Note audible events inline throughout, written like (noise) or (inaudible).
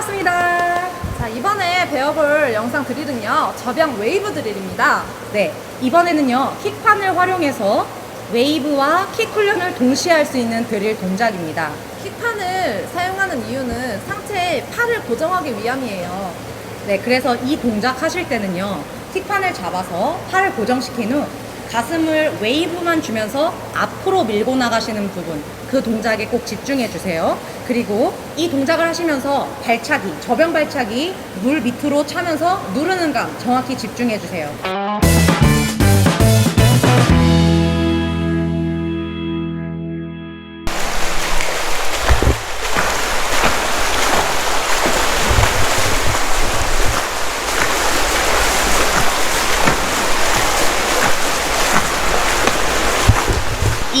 반갑습니다. 자, 이번에 배워볼 영상 드릴은요, 접양 웨이브 드릴입니다. 네, 이번에는요, 킥판을 활용해서 웨이브와 킥 훈련을 동시에 할 수 있는 드릴 동작입니다. 킥판을 사용하는 이유는 상체의 팔을 고정하기 위함이에요. 네, 그래서 이 동작 하실 때는요, 킥판을 잡아서 팔을 고정시킨 후 가슴을 웨이브만 주면서 앞으로 밀고 나가시는 부분, 그 동작에 꼭 집중해 주세요. 그리고 이 동작을 하시면서 발차기, 저병 발차기, 물 밑으로 차면서 누르는 감 정확히 집중해 주세요.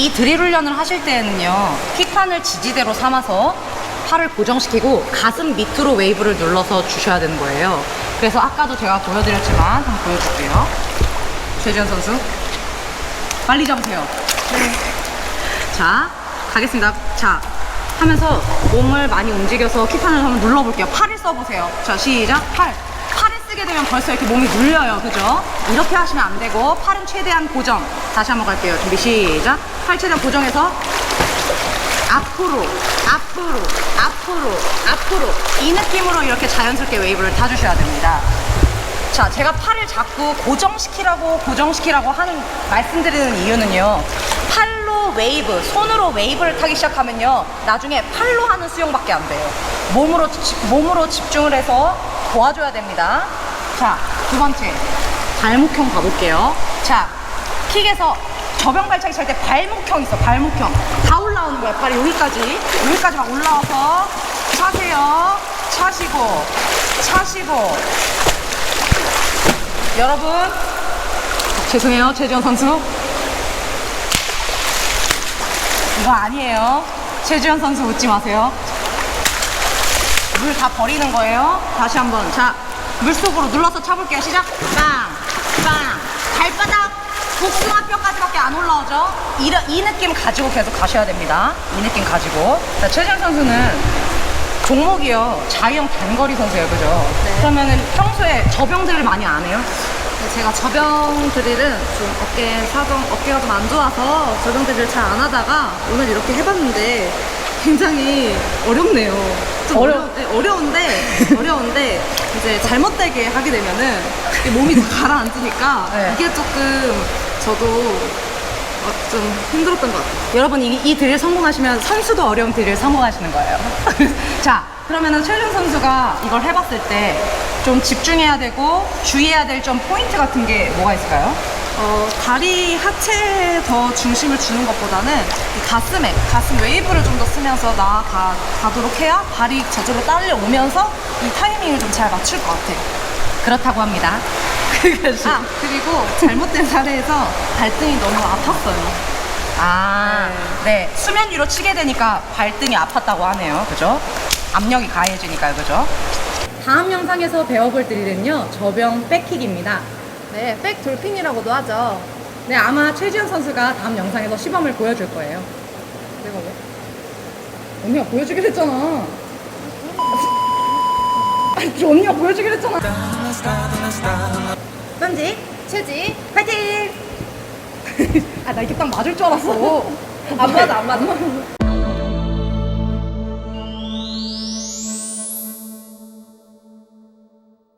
이 드릴 훈련을 하실 때에는요, 킥판을 지지대로 삼아서 팔을 고정시키고 가슴 밑으로 웨이브를 눌러서 주셔야 되는 거예요. 그래서 아까도 제가 보여드렸지만 한번 보여줄게요. 최지현 선수. 빨리 잡으세요. 네. 자, 가겠습니다. 자, 하면서 몸을 많이 움직여서 킥판을 한번 눌러볼게요. 팔을 써보세요. 자, 시작. 팔. 쓰게 되면 벌써 이렇게 몸이 눌려요. 그죠? 이렇게 하시면 안 되고, 팔은 최대한 고정. 다시 한번 갈게요. 준비, 시작. 팔 최대한 고정해서 앞으로, 앞으로, 앞으로, 앞으로. 이 느낌으로 이렇게 자연스럽게 웨이브를 타주셔야 됩니다. 자, 제가 팔을 자꾸 고정시키라고 고정시키라고 하는 말씀드리는 이유는요. 팔로 웨이브, 손으로 웨이브를 타기 시작하면요. 나중에 팔로 하는 수영밖에 안 돼요. 몸으로 지- 몸으로 집중을 해서 도와줘야 됩니다. 자, 두 번째. 발목형 가볼게요. 자, 킥에서 저병 발차기 찰 때 발목형 있어. 발목형. 다 올라오는 거야. 발이 여기까지. 여기까지 막 올라와서 차세요. 차시고 차시고 여러분 죄송해요 최지원 선수 이거 아니에요 최지원 선수 웃지 마세요 물 다 버리는 거예요 다시 한번 자 물속으로 눌러서 차볼게요. 시작. 빵 빵. 발바닥 복숭아뼈까지밖에 안 올라오죠? 이, 이 느낌 가지고 계속 가셔야 됩니다. 이 느낌 가지고. 자 최지원 선수는 종목이요. 자유형 단거리 선수예요. 그죠? 네. 그러면은 평소에 저병들을 많이 안 해요? 네, 제가 접영 드릴은 좀 어깨 사정, 어깨가 좀 안 좋아서 접영 드릴을 잘안 하다가 오늘 이렇게 해봤는데 굉장히 어렵네요. 좀 어려- 어려, 네, 어려운데, 어려운데 이제 잘못되게 하게 되면은 몸이 다 가라앉으니까 (laughs) 네. 이게 조금 저도 어, 좀 힘들었던 것 같아요. 여러분 이, 이 드릴 성공하시면 선수도 어려운 드릴 성공하시는 거예요. (laughs) 자, 그러면은 최준 선수가 이걸 해봤을 때 좀 집중해야 되고 주의해야 될 좀 포인트 같은 게 뭐가 있을까요? 어, 다리 하체에 더 중심을 주는 것보다는 이 가슴에 가슴 웨이브를 좀 더 쓰면서 나아가 가도록 해야 발이 저절로 딸려오면서 이 타이밍을 좀 잘 맞출 것 같아요. 그렇다고 합니다. (laughs) 아 그리고 잘못된 사례에서 발등이 너무 아팠어요. 아, 네. 수면 위로 치게 되니까 발등이 아팠다고 하네요. 그죠? 압력이 가해지니까요. 그죠? 다음 영상에서 배워볼 드릴은요. 저병 백킥입니다. 네, 백 돌핀이라고도 하죠. 네, 아마 최지현 선수가 다음 영상에서 시범을 보여줄 거예요. 내가 왜? 언니가 보여주기로 했잖아. 아니, 저 언니가 보여주기로 했잖아. 던지, 체지 파이팅! 아, 나 이렇게 딱 맞을 줄 알았어. 안 맞아 안 맞아.